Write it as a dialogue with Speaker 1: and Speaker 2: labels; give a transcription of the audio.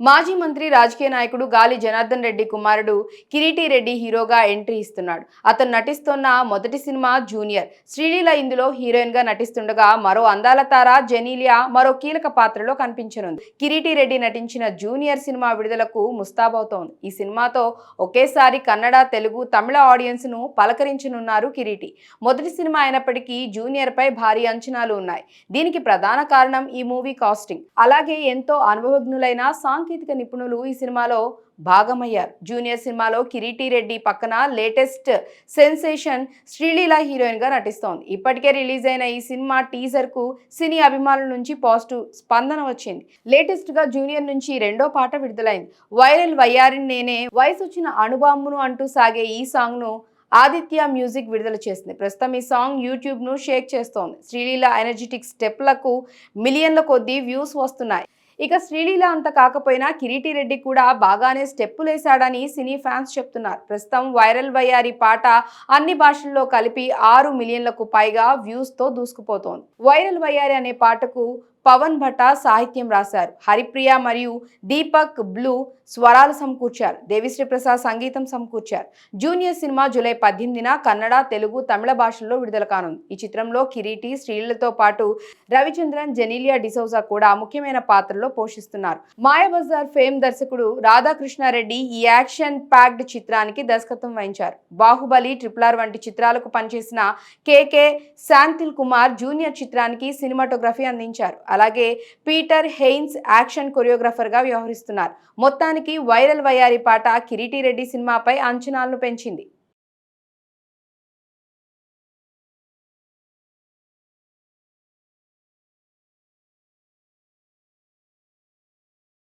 Speaker 1: మాజీ మంత్రి రాజకీయ నాయకుడు గాలి జనార్దన్ రెడ్డి కుమారుడు కిరీటి రెడ్డి హీరోగా ఎంట్రీ ఇస్తున్నాడు. అతను నటిస్తున్న మొదటి సినిమా జూనియర్. శ్రీలీల ఇందులో హీరోయిన్గా నటిస్తుండగా మరో అందాల తార జెనీలియా మరో కీలక పాత్రలో కనిపించనుంది. కిరీటి రెడ్డి నటించిన జూనియర్ సినిమా విడుదలకు ముస్తాబవుతోంది. ఈ సినిమాతో ఒకేసారి కన్నడ తెలుగు తమిళ ఆడియన్స్ను పలకరించనున్నారు కిరీటి. మొదటి సినిమా అయినప్పటికీ జూనియర్ పై భారీ అంచనాలు ఉన్నాయి. దీనికి ప్రధాన కారణం ఈ మూవీ కాస్టింగ్. అలాగే ఎంతో అనుభవజ్ఞులైన సాంకేతిక నిపుణులు ఈ సినిమాలో భాగమయ్యారు. జూనియర్ సినిమాలో కిరీటి రెడ్డి పక్కన లేటెస్ట్ సెన్సేషన్ శ్రీలీల హీరోయిన్గా నటిస్తోంది. ఇప్పటికే రిలీజ్ అయిన ఈ సినిమా టీజర్కు సినీ అభిమానుల నుంచి పాజిటివ్ స్పందన వచ్చింది. లేటెస్ట్గా జూనియర్ నుంచి రెండో పాట విడుదలైంది. వైరల్ వయ్యారిన్ నేనే వయసు వచ్చిన అణుబాంబును అంటూ సాగే ఈ సాంగ్ను ఆదిత్య మ్యూజిక్ విడుదల చేసింది. ప్రస్తుతం ఈ సాంగ్ యూట్యూబ్ను షేక్ చేస్తోంది. శ్రీలీల ఎనర్జెటిక్ స్టెప్లకు మిలియన్ల కొద్దీ వ్యూస్ వస్తున్నాయి. ఇక శ్రీలీల అంత కాకపోయినా కిరీటి రెడ్డి కూడా బాగానే స్టెప్పులేశాడని సినీ ఫ్యాన్స్ చెప్తున్నారు. ప్రస్తుతం వైరల్ వయ్యారి పాట అన్ని భాషల్లో కలిపి ఆరు మిలియన్లకు పైగా వ్యూస్తో దూసుకుపోతోంది. వైరల్ వయ్యారి అనే పాటకు పవన్ భట్ట సాహిత్యం రాశారు. హరిప్రియ మరియు దీపక్ బ్లూ స్వరాలు సమకూర్చారు. దేవిశ్రీ ప్రసాద్ సంగీతం సమకూర్చారు. జూనియర్ సినిమా జూలై పద్దెనిమిదిన కన్నడ తెలుగు తమిళ భాషల్లో విడుదల కానుంది. ఈ చిత్రంలో కిరీటి శ్రీలతో పాటు రవిచంద్రన్ జెనీలియా డిసౌజా కూడా ముఖ్యమైన పాత్రలో పోషిస్తున్నారు. మాయాబజార్ ఫేమ్ దర్శకుడు రాధాకృష్ణారెడ్డి ఈ యాక్షన్ ప్యాక్డ్ చిత్రానికి దర్శకత్వం వహించారు. బాహుబలి ట్రిపులార్ వంటి చిత్రాలకు పనిచేసిన K K Senthil Kumar junior చిత్రానికి సినిమాటోగ్రఫీ అందించారు. అలాగే పీటర్ హెయిన్స్ యాక్షన్ కొరియోగ్రాఫర్గా వ్యవహరిస్తున్నారు. మొత్తానికి వైరల్ వయారి పాట కిరీటి రెడ్డి సినిమాపై అంచనాలను పెంచింది.